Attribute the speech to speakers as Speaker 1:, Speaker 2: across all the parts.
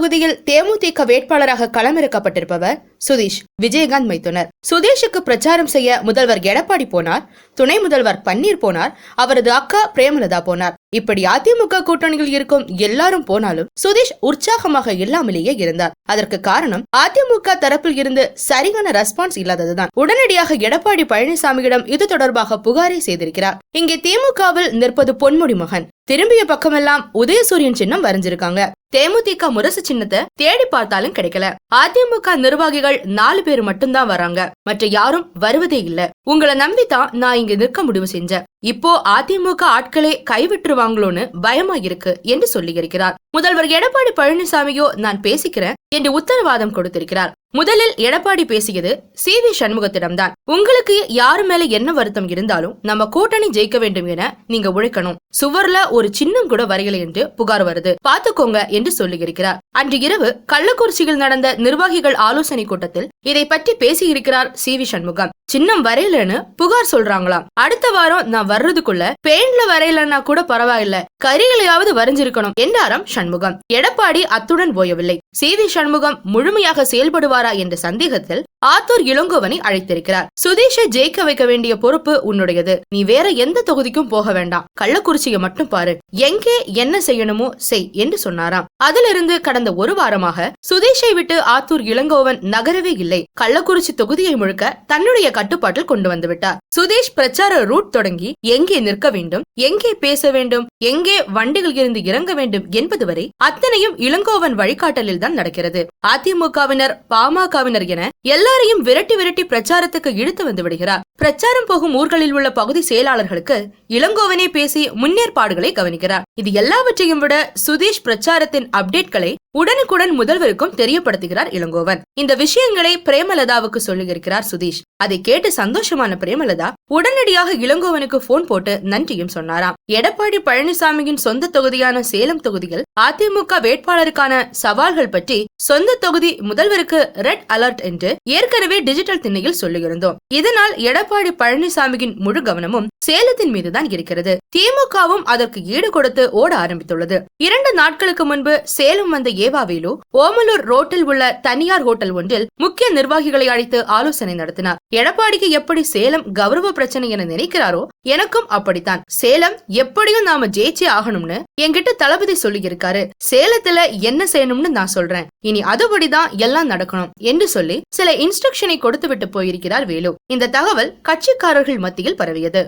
Speaker 1: தொகுதியில் தேமுதிக வேட்பாளராக களமிறக்கப்பட்டிருப்பவர் சுதீஷ் விஜயகாந்த் மைத்துனர். சுதீஷுக்கு பிரச்சாரம் செய்ய முதல்வர் எடப்பாடி போனார். துணை முதல்வர் பன்னீர் போனார். அவரது அக்கா பிரேமலதா போனார். இப்படி அதிமுக கூட்டணியில் இருக்கும் எல்லாரும் போனாலும் சுதீஷ் உற்சாகமாக இல்லாமலேயே இருந்தார். அதற்கு காரணம் அதிமுக தரப்பில் இருந்து சரியான ரெஸ்பான்ஸ் இல்லாததுதான். உடனடியாக எடப்பாடி பழனிசாமியிடம் இது தொடர்பாக புகாரை செய்திருக்கிறார். இங்கே திமுகவில் நிற்பது பொன்முடி மகன். திரும்பிய பக்கமெல்லாம் உதயசூரியன் சின்னம் வரைஞ்சிருக்காங்க. தேமுதிக முரசு சின்னத்தை தேடி பார்த்தாலும் கிடைக்கல. அதிமுக நிர்வாகிகள் நாலு பேர் மட்டும்தான் வராங்க. மற்ற யாரும் வருவதே இல்ல. உங்களை நம்பிதான் நான் இங்க நிற்க முடிவு செஞ்சேன். இப்போ அதிமுக ஆட்களே கைவிட்டுருவாங்களோன்னு பயமா இருக்கு என்று சொல்லியிருக்கிறார். முதல்வர் எடப்பாடி பழனிசாமியோ நான் பேசிக்கிறேன். என்று உத்தரவாதம் கொடுத்திருக்கிறார். முதலில் எடப்பாடி பேசியது சி. வி. சண்முகத்திடம்தான். உங்களுக்கு யாரு மேல என்ன வருத்தம் இருந்தாலும் நம்ம கூட்டணி ஜெயிக்க வேண்டும் என நீங்க உழைக்கணும். சுவர்ல ஒரு சின்னம் கூட வரையலை என்று புகார் வருது. பாத்துக்கோங்க என்று சொல்லியிருக்கிறார். அன்று இரவு கள்ளக்குறிச்சியில் நடந்த நிர்வாகிகள் ஆலோசனை கூட்டத்தில் இதை பற்றி பேசியிருக்கிறார் சி. வி. சண்முகம். சின்னம் வரையலன்னு புகார் சொல்றாங்களாம். அடுத்த வாரம் நான் வர்றதுக்குள்ள பெயிண்ட்ல வரையலன்னா கூட பரவாயில்ல. கரிகளையாவது வரைஞ்சிருக்கணும் என்றாராம் சண்முகம். எடப்பாடி அத்துடன் போயவில்லை சி சண்முகம் முழுமையாக செயல்படுவாரா என்ற சந்தேகத்தில் ஆத்தூர் இளங்கோவனை அழைத்திருக்கிறார். சுதீஷை ஜெயிக்க வைக்க வேண்டிய பொறுப்பு உன்னுடையது. நீ வேற எந்த தொகுதிக்கும் போக வேண்டாம். கள்ளக்குறிச்சியை மட்டும் பாரு. எங்கே என்ன செய்யணுமோ செய் என்று சொன்னாராம். அதிலிருந்து கடந்த ஒரு வாரமாக சுதீஷை விட்டு ஆத்தூர் இளங்கோவன் நகரவே இல்லை. கள்ளக்குறிச்சி தொகுதியை முழுக்க தன்னுடைய கட்டுப்பாட்டில் கொண்டு வந்துவிட்டார் சுதேஷ் பிரச்சார ரூட் தொடங்கி எங்கே நிற்க வேண்டும் எங்கே பேச வேண்டும் எங்கே வண்டிகள் இருந்து இறங்க வேண்டும் என்பது வரை அத்தனையும் இளங்கோவன் வழிகாட்டலில் தான் நடக்கிறது. அதிமுகவினர் பாமகவினர் என எல்லாரையும் விரட்டி விரட்டி பிரச்சாரத்துக்கு இழுத்து வந்து விடுகிறார். பிரச்சாரம் போகும் ஊர்களில் உள்ள பகுதி செயலாளர்களுக்கு இளங்கோவனே பேசி முன்னேற்பாடுகளை கவனிக்கிறார். இது எல்லாவற்றையும் விட சுதீஷ் பிரச்சாரத்தின் அப்டேட்களை உடனுக்குடன் முதல்வருக்கும் தெரியப்படுத்துகிறார் இளங்கோவன். இந்த விஷயங்களை பிரேமலதாவுக்கு சொல்லியிருக்கிறார் சுதீஷ். அதை கேட்டு சந்தோஷமான பிரேமலதா உடனடியாக இளங்கோவனுக்கு போன் போட்டு நன்றியும் சொன்னாராம். எடப்பாடி பழனிசாமியின் சொந்த தொகுதியான சேலம் தொகுதியில் அதிமுக வேட்பாளருக்கான சவால்கள் பற்றி சொந்த தொகுதி முதல்வருக்கு ரெட் அலர்ட் என்று ஏற்கனவே டிஜிட்டல் திண்ணையில் சொல்லியிருந்தோம். இதனால் எடப்பாடி பழனிசாமியின் முழு கவனமும் சேலத்தின் மீதுதான் இருக்கிறது. திமுகவும் அதற்கு ஈடு கொடுத்து ஓட ஆரம்பித்துள்ளது. இரண்டு நாட்களுக்கு முன்பு சேலம் வந்த ஏவாவேலு ஓமலூர் ரோட்டில் உள்ள தனியார் ஹோட்டல் ஒன்றில் முக்கிய நிர்வாகிகளை அழைத்து ஆலோசனை நடத்தினார். எடப்பாடிக்கு எப்படி சேலம் கௌரவ பிரச்சனை என நினைக்கிறாரோ எனக்கும் அப்படித்தான். சேலம் எப்படியும் நாம ஜெயிச்சே ஆகணும்னு என்கிட்ட தளபதி சொல்லியிருக்காரு. சேலத்துல என்ன செய்யணும்னு நான் சொல்றேன். இனி அதுபடிதான் எல்லாம் நடக்கணும் என்று சொல்லி சில இன்ஸ்ட்ரக்ஷனை கொடுத்து விட்டு போயிருக்கிறார் வேலு. இந்த தகவல் கட்சிக்காரர்கள் மத்தியில் பரவியது.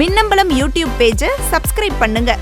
Speaker 2: மின்னம்பலம் யூடியூப் பேஜை சப்ஸ்கிரைப் பண்ணுங்க.